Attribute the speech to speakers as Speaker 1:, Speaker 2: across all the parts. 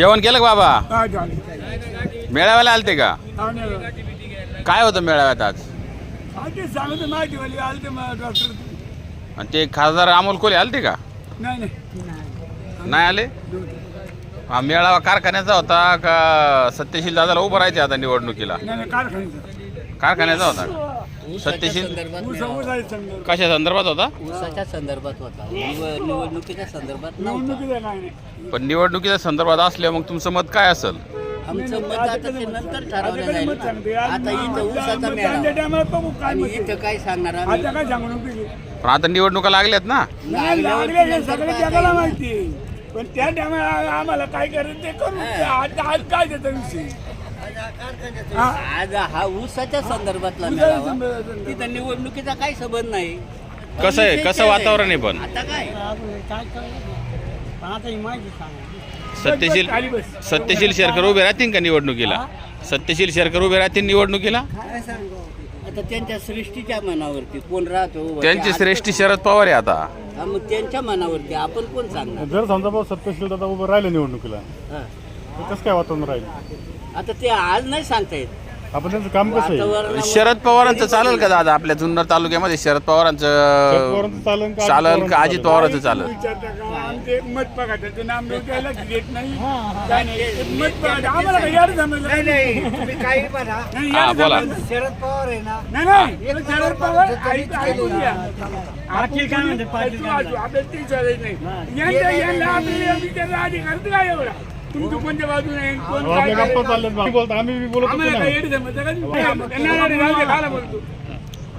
Speaker 1: जेवण केलं का बाबा?
Speaker 2: झालं?
Speaker 1: मेळाव्याला आलते का?
Speaker 2: हा नाही
Speaker 1: काय होतं मेळाव्यात आज?
Speaker 2: हा ते सांगतो माहिती वाली आले ते मला डॉक्टर
Speaker 1: आणि ते खासदार अमोल कोले आलते का?
Speaker 2: नाही नाही.
Speaker 1: नाही आले? हा मेळावा कारखान्याचा होता का सत्यशील दादाला उभं राहायचे आता निवडणुकीला?
Speaker 2: नाही नाही कारखान्याचं.
Speaker 1: कारखान्याचा होता? सत्यशील? कशा संदर्भात होता?
Speaker 3: ऊसाच्या संदर्भात होता. निव- निवडणुकीच्या संदर्भात नव्हता.
Speaker 1: पण निवडणुकीच्या संदर्भात असल्या मग तुमचं मत काय असेल?
Speaker 3: आमचं मत आता ते नंतर ठरवलं
Speaker 2: आता
Speaker 3: जाईल. आता इथं ऊसाचा आणि इथं. काय सांगणार आम्ही?
Speaker 2: आता काय
Speaker 1: पण आता निवडणुका लागल्यात ना.
Speaker 2: नाही लागले हे सगळे जगाला माहिती. पण त्या टायमाला आम्हाला काय करायचं ते करू आज आज काय त्याचा विषय
Speaker 3: आज हा ऊसाच्या संदर्भातला मेळावा. तिथं निवडणुकीचा काही संबंध नाही.
Speaker 1: कसं आहे? कसं वातावरण आहे पण?
Speaker 3: आता काय?
Speaker 1: सत्यशील. सत्यशील शेरकर उभे राहतील का निवडणुकीला? सत्यशील शेरकर उभे राहतील निवडणुकीला?
Speaker 3: आता त्यांच्या सृष्टीच्या मनावरती कोण राहतो?
Speaker 1: त्यांची श्रेष्ठी शरद पवार आहे आता.
Speaker 3: हा, मग त्यांच्या मनावरती आपण कोण सांगणार?
Speaker 4: जर समजा भाऊ सत्यशील दादा उभं राहिले निवडणुकीला
Speaker 3: हा.
Speaker 4: तर कसं काय वातावरण राहील?
Speaker 3: आता ते आज नाही सांगता येत.
Speaker 4: आपण त्यांचं काम कसं आहे?
Speaker 3: वातावरणावर
Speaker 1: शरद पवारांचं चालेल का दादा आपल्या जुन्नर तालुक्यामध्ये? शरद
Speaker 4: पवारांचं
Speaker 1: पवारांचं
Speaker 4: चालेल का?
Speaker 1: चालेल का? अजित पवारांचं चालेल.
Speaker 2: विचारता का आमचे मत बघा त्याचं नाम द्यायला देत नाही. काय नाही ते मत बघा आम्हाला काही यार समजलं नाही नाही तुम्ही काही म्हणा.
Speaker 1: हा, बोला.
Speaker 2: शरद पवार आहे ना नाही नाही शरद पवार ऐक- ऐकून घ्या. पाटील काय म्हणते पाटील आपल्याला ते चालायचं नाही. यांच्या यांना आपल्याला विचारला अधिकार तर काय एवढा. तुमचं कोणत्या बाजूने आहे, कोण
Speaker 4: अहो,
Speaker 2: काय
Speaker 4: आपल्या गप्पा
Speaker 2: करायचं?
Speaker 4: चालल्यात आम्ही बोलतो आम्ही बी बोलत होतो
Speaker 2: आम्हाला
Speaker 4: ना
Speaker 2: काही येडं जमतं का? नाही, नाही, नाही, राहू दे, खायला बोलतो.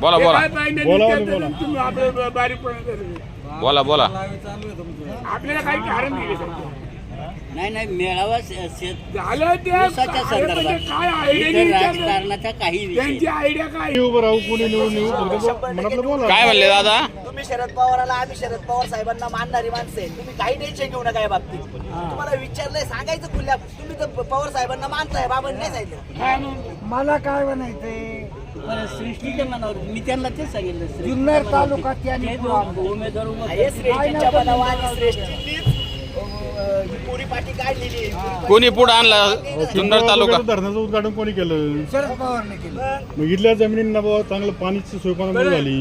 Speaker 1: बोला
Speaker 2: हे
Speaker 1: बोला.
Speaker 2: काय पाहिजे
Speaker 4: बोला,
Speaker 2: विचारतं
Speaker 4: बोला.
Speaker 2: तुम्ही आपलं बारीकपणा करतो.
Speaker 1: बोला बोला.
Speaker 2: आपल्याला काही कारण नाही.
Speaker 3: नाही नाही मेळावा शे- शेत
Speaker 2: झालं ते
Speaker 3: ऊसाच्या
Speaker 2: काय म्हणजे
Speaker 3: संदर्भात.
Speaker 2: काय आयडिया
Speaker 3: इथं
Speaker 2: विचारलं
Speaker 3: राजकारणाचा काही विषय
Speaker 2: त्यांची आयडिया काय?
Speaker 4: कोणी उभं राहू कोणी निवडून येऊ? फक्त मनातलं बोला.
Speaker 1: काय म्हणले दादा?
Speaker 5: तुम्ही शरद पवाराला आम्ही शरद पवार साहेबांना मानणारी माणसं आहे तुम्ही काही टेन्शन घेऊ नका या बाबतीत. तुम्हाला विचारलंय सांगायचं खुल्या तुम्ही तर पवार साहेबांना मानताय बाबांनी नाही सांगितलं.
Speaker 2: हा.
Speaker 6: मला काय म्हणायचंय?
Speaker 3: बरं, सृष्टीच्या मनावर मी त्यांना तेच सांगितलं
Speaker 6: जुन्नर. तालुका त्यांनी
Speaker 3: ते जो उमेदवार उभा
Speaker 5: हे
Speaker 3: करतील,
Speaker 5: श्रेष्ठीच्या पदावर आणि श्रेष्ठींनीच अं, ही पोरी पाठी काढलेली आहे.
Speaker 1: कोणी पुढे आणला? जुन्नर तालुका.
Speaker 4: धरणाचं उद्घाटन कोणी केलं?
Speaker 6: शरद पवारने केलं.
Speaker 4: मग इथल्या जमिनींना बाबा चांगलं पाणीची सोय पण झाली?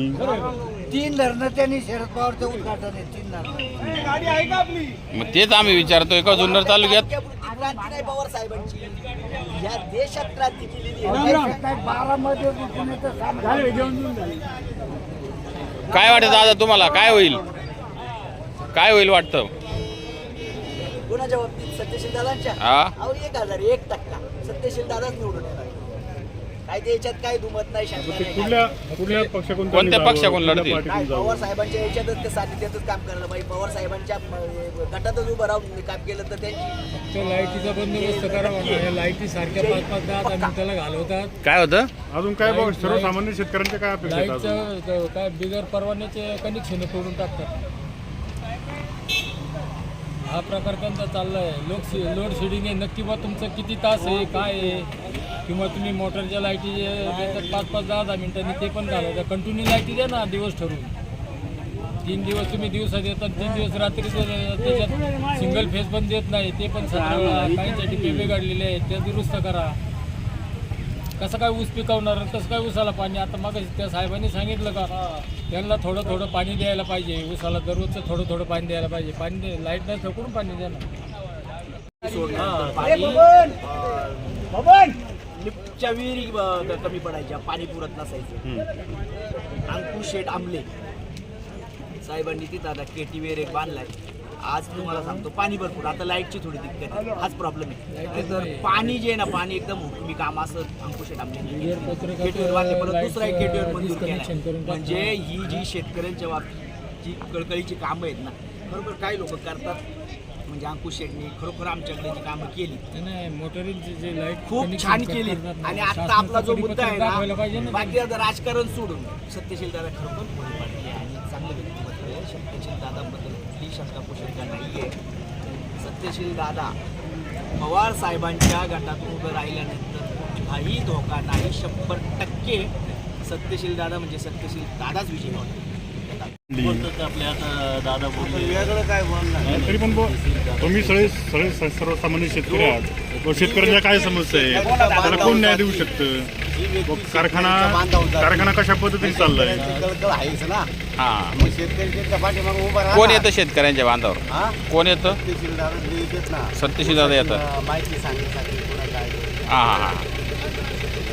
Speaker 6: तीन धरणं त्यांनी शरद पवारचं उद्घाटन आहे तीन धरणं.
Speaker 1: मग तेच आम्ही विचारतोय का जुन्नर तालुक्यात
Speaker 5: इतक्यापुरती क्रांती नाही पवार साहेबांची. या देशात क्रांती केलेली आहे.
Speaker 6: बारा मध्ये पुण्याचं काम
Speaker 2: झालं, जेवण बिवून झालं.
Speaker 1: काय वाटतं दादा तुम्हाला? काय होईल? काय होईल वाटतं?
Speaker 5: कोणाच्या बाबतीत? सत्यशील दादांच्या?
Speaker 1: हा?
Speaker 5: अहो एक हजार एक टक्का. सत्यशील दादाच निवडून येणार. काय ते याच्यात काय दुमत नाही शंका
Speaker 4: ते
Speaker 5: नाही
Speaker 4: कुठल्या कुठल्या पक्षाकडून
Speaker 1: कोणत्या
Speaker 4: त्यांनी
Speaker 1: पक्षाकडून
Speaker 4: जावं,
Speaker 1: लढतील?
Speaker 4: कुठल्या
Speaker 5: काय
Speaker 4: पार्टीकडून
Speaker 5: पवार
Speaker 4: जावं?
Speaker 5: साहेबांच्या याच्यातच ते सानिध्यातच काम करायला पाहिजे. पवार साहेबांच्या अं, गटातच उभं राहून काम केलं तर त्यांची
Speaker 7: त्या लाईटीचा बंदोबस्त करावा ना या लाईटी सारख्या पाच पाच दहा दहा मिनिटाला घालवतात.
Speaker 1: काय होतं?
Speaker 4: अजून काय बघ सर्वसामान्य शेतकऱ्यांच्या काय अपेक्षा आहेत अजून?
Speaker 7: लाईटचं काय बिगर परवान्याचे कनेक्शन तोडून टाकतात. हा प्रकार त्यांचा चाललाय. लोक लोड शेडिंग आहे. नक्की बा तुमचं किती तास आहे काय आहे? किंवा तुम्ही मोटरच्या लाईटी जे देतात पाच पाच दहा दहा मिनिटांनी ते पण घालायचं कंटिन्यू लाईटी द्या ना दिवस ठरवून. तीन दिवस तुम्ही दिवसात येतात तीन दिवस रात्री त्याच्यात सिंगल फेज पण देत नाही ते पण सांगा काहीसाठी काहींसाठी पेपे काढलेले आहेत ते दुरुस्त करा. कसं काय ऊस पिकवणार कसं काय ऊसाला पाणी? आता मग त्या साहेबांनी सांगितलं का त्यांना थोडं थोडं पाणी द्यायला पाहिजे. ऊसाला दररोजचं थोडं थोडं पाणी द्यायला पाहिजे. पाणी दे लाइट नाही कुठून पाणी देणार?
Speaker 5: पाणी अं, लिफ्टच्या विहिरी कमी पडायच्या. पाणी पुरत नसायचं. अंकुश शेठ आंबले साहेबांनी तिथं आता केटी वेर एक बांधलाय. आज तुम्हाला सांगतो पाणी भरपूर. आता लाईटची थोडी दिक्कत आहे. हाच प्रॉब्लेम आहे. तर पाणी जे आहे ना पाणी एकदम हुकमी काम असं अंकुश आंबले केटीवर बांधले परत दुसरा एक केटीवर मंजूर केला म्हणजे ही जी शेतकऱ्यांच्या बाबतीत जी कळकळीची कामं आहेत ना बरोबर काही लोक करतात? म्हणजे अंकुश शेठनी खरोखर आमच्याकडे जी कामं केली
Speaker 7: मोटरीची जे लाइट
Speaker 5: खूप छान केली. आणि आता आपला जो मुद्दा आहे ना बाकी आता राजकारण सोडून सत्यशील दादा खरोखर आणि चांगलं व्यक्तिमत्व आहे. सत्यशील दादाबद्दल कुठली शंका कुशंका नाही आहे सत्यशील दादा पवार साहेबांच्या गटातून उभं राहिल्यानंतर कुठलाही धोका नाही. शंभर टक्के सत्यशील दादा म्हणजे सत्यशील दादाच विजय होणार.
Speaker 8: आपले आता दादा बोलले.
Speaker 3: वेगळं काय बोलणार?
Speaker 4: तरी पण तुम्ही सगळे सगळे स- सर्वसामान्य शेतकरी आहात. बुवा, शेतकऱ्यांच्या काय समस्या आहे? त्याला कोण न्याय देऊ शकतं? कारखाना कारखाना कशा पद्धतीने चाललाय?
Speaker 3: कळकळ आहेच ना
Speaker 1: हा.
Speaker 3: मग शेतकरी त्यांच्या पाठीमागे उभा राहा
Speaker 1: कोण. येतं शेतकऱ्यांच्या बांधावर?
Speaker 3: हा?
Speaker 1: कोण येतं?
Speaker 3: तहसीलदार येतेच ना.
Speaker 1: सत्यशील दादा येतात.
Speaker 3: अं, माहिती सांगण्यासाठी पुन्हा काय
Speaker 1: हा हा हा.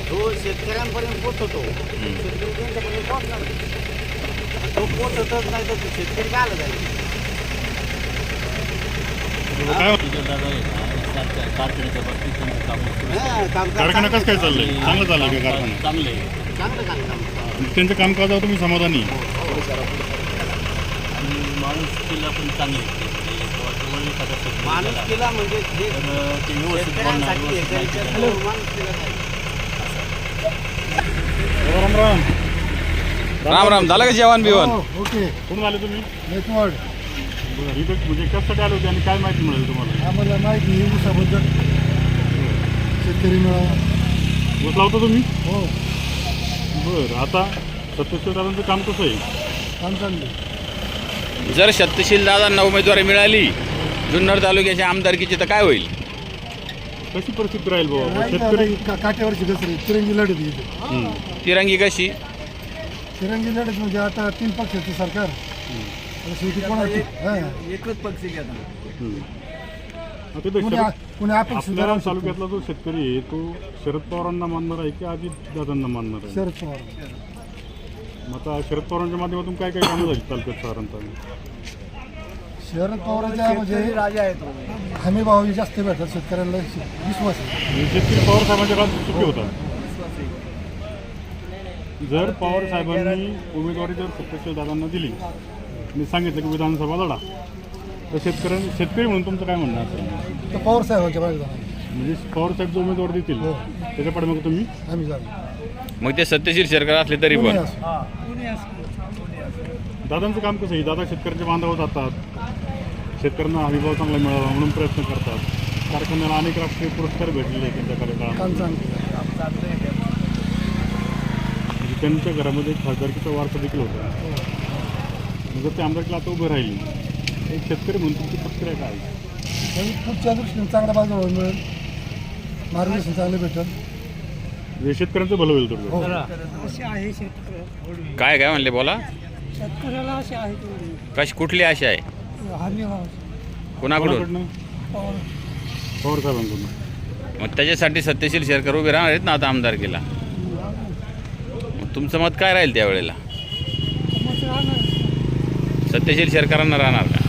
Speaker 3: तो शेतकऱ्यांपर्यंत पोचवतो शेतकरी त्यांच्यापर्यंत नाही. तो पोचतच नाही तर ते शेतकरी काय
Speaker 4: काय
Speaker 8: कारखान्याच्या बाबतीत त्यांचं काम
Speaker 3: हा,
Speaker 4: कारखाना कसं काय चाललंय? चांगलं चाललंय का कारखाना?
Speaker 8: चांगलं आहे
Speaker 3: चांगलं काम काम
Speaker 4: त्यांच्या कामकाजावर तुम्ही समाधानी?
Speaker 8: आणि माणूस केला पण चांगले जवळ एखादा शब्द
Speaker 3: माणूस केला म्हणजे हे
Speaker 8: तर ते व्यवस्थित बोलणार
Speaker 3: शेतकऱ्यांसाठी
Speaker 8: व्यवस्थित
Speaker 3: आहे,
Speaker 8: माहिती
Speaker 3: त्याच्यात
Speaker 8: देणार.
Speaker 3: माणूस केला नाही.
Speaker 4: राम राम.
Speaker 1: राम राम. झालं का जेवण बिवण?
Speaker 4: ओके. कुठून आले तुम्ही? बरं इथं म्हणजे कशासाठी आले होते आणि काय माहिती मिळेल तुम्हाला?
Speaker 6: आम्हाला माहिती आहे ऊसाबद्दल शेतकरी मेळावा
Speaker 4: ऊस लावता तुम्ही?
Speaker 6: हो.
Speaker 4: बरं आता सत्यशील दादांचं काम कसं आहे?
Speaker 6: काम चाललं
Speaker 1: जर सत्यशील दादांना उमेदवारी मिळाली जुन्नर तालुक्याच्या आमदारकीची तर काय होईल?
Speaker 4: कशी परिस्थिती राहील बाबा शेतकरी
Speaker 6: काट्यावरची दसरी तिरंगी लढत आहे इथे.
Speaker 4: हं.
Speaker 1: तिरंगी कशी?
Speaker 6: तिरंगी लढत म्हणजे आता तीन पक्षाचं सरकार. शेवटी कोणाची हा.
Speaker 5: एकच पक्षी घेतात
Speaker 4: हं. आता इथं
Speaker 6: कोणी
Speaker 4: शरद-
Speaker 6: कोणी
Speaker 4: आपल्या
Speaker 6: शकतो.
Speaker 4: तालुक्यातला जो शेतकरी आहे तो शरद पवारांना मानणार आहे की अजित दादांना मानणार आहे?
Speaker 6: शरद पवार.
Speaker 4: मग आता शरद पवारांच्या माध्यमातून काय काय कामं झाली तालुक्यात साधारणतः?
Speaker 6: शरद पवारांच्या म्हणजे
Speaker 5: राजा आहे तो
Speaker 6: हमी भाव जास्त भेटतात शेतकऱ्यांना विश्वास आहे.
Speaker 4: म्हणजे शेतकरी पवार साहेबांच्या काळात चुकी होता. जर पवार साहेबांनी उमेदवारी जर सत्यशील दादांना दिली आणि सांगितलं की विधानसभा लढा. तर शेतकऱ्यां शेतकरी म्हणून तुमचं काय म्हणणं असेल?
Speaker 6: तर पवार साहेबांच्या बाजूला.
Speaker 4: म्हणजे पवार साहेब जो उमेदवार देतील त्याच्या पाठीमागे तुम्ही?
Speaker 6: आम्ही जाणार
Speaker 1: मग ते सत्यशील सरकार असले तरी
Speaker 6: कोणी
Speaker 1: पण
Speaker 6: असो.
Speaker 4: दादांचं काम कसं आहे? दादा शेतकऱ्यांच्या बांधावर जातात. शेतकऱ्यांना हमीभाव चांगला मिळावा म्हणून प्रयत्न करतात. कारखान्याला अनेक राष्ट्रीय पुरस्कार भेटलेले आहेत त्यांच्या कार्यकाळात
Speaker 6: काम चांगलं
Speaker 4: म्हणजे त्यांच्या घरामध्ये एक खासदारकीचा वारसा देखील होता. मग जर ते आमदारकीला आता उभे राहिले. एक शेतकरी म्हणून तुमची प्रतिक्रिया काय
Speaker 6: पुढच्या दृष्टीने चांगला बाजार मिळेल मार्गदर्शन चांगलं भेटेल.
Speaker 4: म्हणजे शेतकऱ्यांचं भलं होईल
Speaker 6: असे आहे शेतकरी.
Speaker 1: काय काय म्हणले बोला?
Speaker 6: शेतकऱ्याला असे आहे
Speaker 1: कशी कुठली आशा आहे?
Speaker 6: भाव
Speaker 1: कुणाकडून?
Speaker 4: कोणाकडनं? पवार. साहेबांकडून.
Speaker 1: मग त्याच्यासाठी सत्यशील शेरकर उभे राहणार आहेत ना आता आमदारकीला? मग तुमचं मत काय राहील त्यावेळेला? सत्यशील शेरकरांना राहणार का?